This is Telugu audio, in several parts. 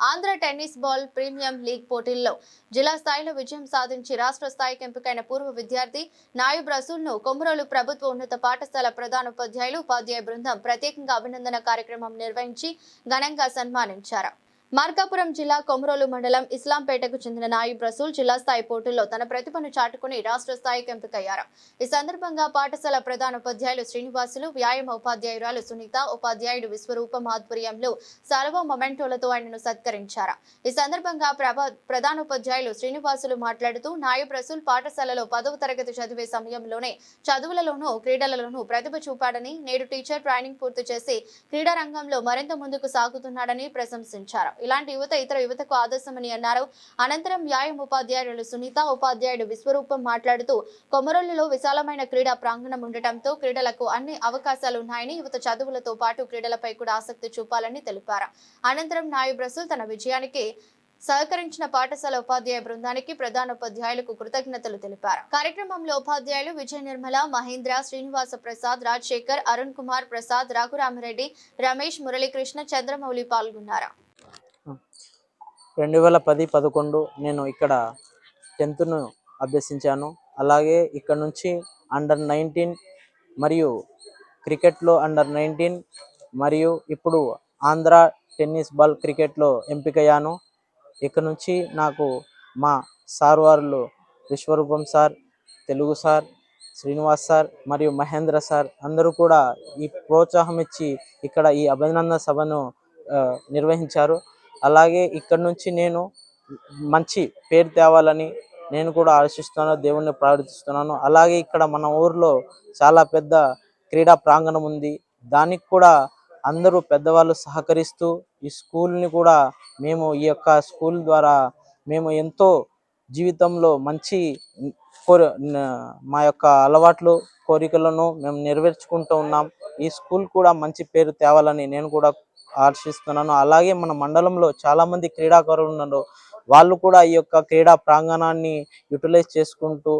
Andhra tennis ball premium league పోటీల్లో జిల్లా స్థాయిలో విజయం సాధించి రాష్ట్ర స్థాయికి ఎంపికైన పూర్వ విద్యార్థి నాయుబ్ రసూల్ను కొమరోలు ప్రభుత్వ ఉన్నత పాఠశాల ప్రధానోపాధ్యాయులు ఉపాధ్యాయ బృందం ప్రత్యేకంగా అభినందన కార్యక్రమం నిర్వహించి ఘనంగా సన్మానించారు. మార్కాపురం జిల్లా కొమరోలు మండలం ఇస్లాంపేటకు చెందిన నాయిబ్ రసూల్ జిల్లా స్థాయి పోటీల్లో తన ప్రతిభను చాటుకుని రాష్ట్ర స్థాయికి ఎంపికయ్యారు. ఈ సందర్భంగా పాఠశాల ప్రధాన ఉపాధ్యాయులు శ్రీనివాసులు వ్యాయామ ఉపాధ్యాయురాలు సునీత ఉపాధ్యాయుడు విశ్వరూపం ఆధ్వర్యంలో సర్వ మొమెంటోలతో ఆయనను సత్కరించారు. ఈ సందర్భంగా ప్రభా ప్రధానోపాధ్యాయులు శ్రీనివాసులు మాట్లాడుతూ నాయబ్ రసూల్ పాఠశాలలో పదవ తరగతి చదివే సమయంలోనే చదువులలోనూ క్రీడలలోనూ ప్రతిభ చూపాడని నేడు టీచర్ ట్రైనింగ్ పూర్తి చేసి క్రీడా రంగంలో మరింత ముందుకు సాగుతున్నాడని ప్రశంసించారు. ఇలాంటి యువత ఇతర యువతకు ఆదర్శమని అన్నారు. అనంతరం వ్యాయామ ఉపాధ్యాయులు సునీత ఉపాధ్యాయుడు విశ్వరూపం మాట్లాడుతూ కొమరొల్లులో విశాలమైన క్రీడా ప్రాంగణం ఉండటంతో క్రీడలకు అన్ని అవకాశాలు ఉన్నాయని యువత చదువులతో పాటు క్రీడలపై కూడా ఆసక్తి చూపాలని తెలిపారు. అనంతరం నాయబ్ రసూల్ తన విజయానికి సహకరించిన పాఠశాల ఉపాధ్యాయ బృందానికి ప్రధాన ఉపాధ్యాయులకు కృతజ్ఞతలు తెలిపారు. కార్యక్రమంలో ఉపాధ్యాయులు విజయ నిర్మల మహేంద్ర శ్రీనివాస ప్రసాద్ రాజశేఖర్ అరుణ్ కుమార్ ప్రసాద్ రఘురామరెడ్డి రమేష్ మురళీకృష్ణ చంద్రమౌళి పాల్గొన్నారు. రెండు వేల పది పదకొండు నేను ఇక్కడ టెన్త్ను అభ్యసించాను. అలాగే ఇక్కడ నుంచి అండర్ నైన్టీన్ మరియు క్రికెట్లో అండర్ నైన్టీన్ మరియు ఇప్పుడు ఆంధ్ర టెన్నిస్ బాల్ క్రికెట్లో ఎంపికయ్యాను. ఇక్కడ నుంచి నాకు మా సార్ వారు Vishwaroopam sir Telugu sir Srinivas sir మరియు మహేంద్ర సార్ అందరూ కూడా ఈ ప్రోత్సాహం ఇచ్చి ఇక్కడ ఈ అభినందన సభను నిర్వహించారు. అలాగే ఇక్కడ నుంచి నేను మంచి పేరు తేవాలని నేను కూడా ఆశిస్తున్నాను దేవుణ్ణి ప్రార్థిస్తున్నాను. అలాగే ఇక్కడ మన ఊర్లో చాలా పెద్ద క్రీడా ప్రాంగణం ఉంది. దానికి కూడా అందరూ పెద్దవాళ్ళు సహకరిస్తూ ఈ స్కూల్ని కూడా మేము ఈ యొక్క స్కూల్ ద్వారా మేము ఎంతో జీవితంలో మంచి కోరి మా యొక్క అలవాట్లు కోరికలను మేము నెరవేర్చుకుంటూ ఉన్నాం. ఈ స్కూల్ కూడా మంచి పేరు తేవాలని నేను కూడా ఆశిస్తున్నాను అలాగే మన మండలంలో చాలామంది క్రీడాకారులు ఉన్నారు వాళ్ళు కూడా ఈ యొక్క క్రీడా ప్రాంగణాన్ని యూటిలైజ్ చేసుకుంటూ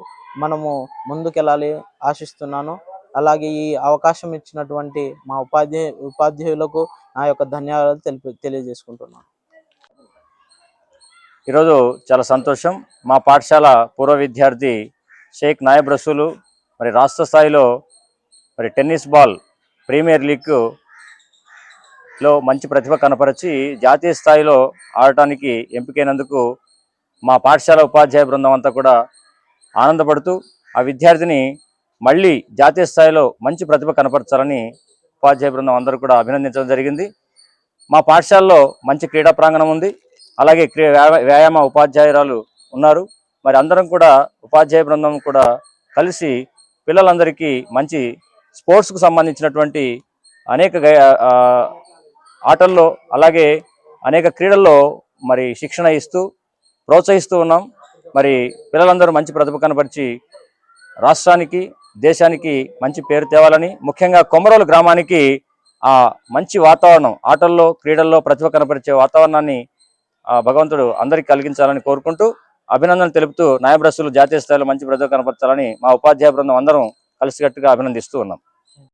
మనము ముందుకెళ్ళాలి ఆశిస్తున్నాను. అలాగే ఈ అవకాశం ఇచ్చినటువంటి మా ఉపాధ్యాయ ఉపాధ్యాయులకు నా యొక్క ధన్యవాదాలు తెలిపి తెలియజేసుకుంటున్నాను. ఈరోజు చాలా సంతోషం. మా పాఠశాల పూర్వ విద్యార్థి షేక్ నాయబ్ రసూలు మరి రాష్ట్ర స్థాయిలో మరి టెన్నిస్ బాల్ ప్రీమియర్ లీగ్ లో మంచి ప్రతిభ కనపరిచి జాతీయ స్థాయిలో ఆడటానికి ఎంపికైనందుకు మా పాఠశాల ఉపాధ్యాయ బృందం అంతా కూడా ఆనందపడుతూ ఆ విద్యార్థిని మళ్ళీ జాతీయ స్థాయిలో మంచి ప్రతిభ కనపరచాలని ఉపాధ్యాయ బృందం అందరూ కూడా అభినందించడం జరిగింది. మా పాఠశాలలో మంచి క్రీడా ప్రాంగణం ఉంది. అలాగే క్రీ- వ్యాయామ ఉపాధ్యాయురాలు ఉన్నారు. మరి అందరం కూడా ఉపాధ్యాయ బృందం కూడా కలిసి పిల్లలందరికీ మంచి స్పోర్ట్స్కు సంబంధించినటువంటి అనేక ఆటల్లో అలాగే అనేక క్రీడల్లో మరి శిక్షణ ఇస్తూ ప్రోత్సహిస్తూ ఉన్నాం. మరి పిల్లలందరూ మంచి ప్రతిభ కనపరిచి రాష్ట్రానికి దేశానికి మంచి పేరు తేవాలని ముఖ్యంగా కొమరోలు గ్రామానికి ఆ మంచి వాతావరణం ఆటల్లో క్రీడల్లో ప్రతిభ కనపరిచే వాతావరణాన్ని ఆ భగవంతుడు అందరికీ కలిగించాలని కోరుకుంటూ అభినందనలు తెలుపుతూ నాయబ్రస్సులు జాతీయ స్థాయిలో మంచి ప్రతిభ కనపరచాలని మా ఉపాధ్యాయ బృందం అందరం కలిసికట్టుగా అభినందిస్తూ ఉన్నాం.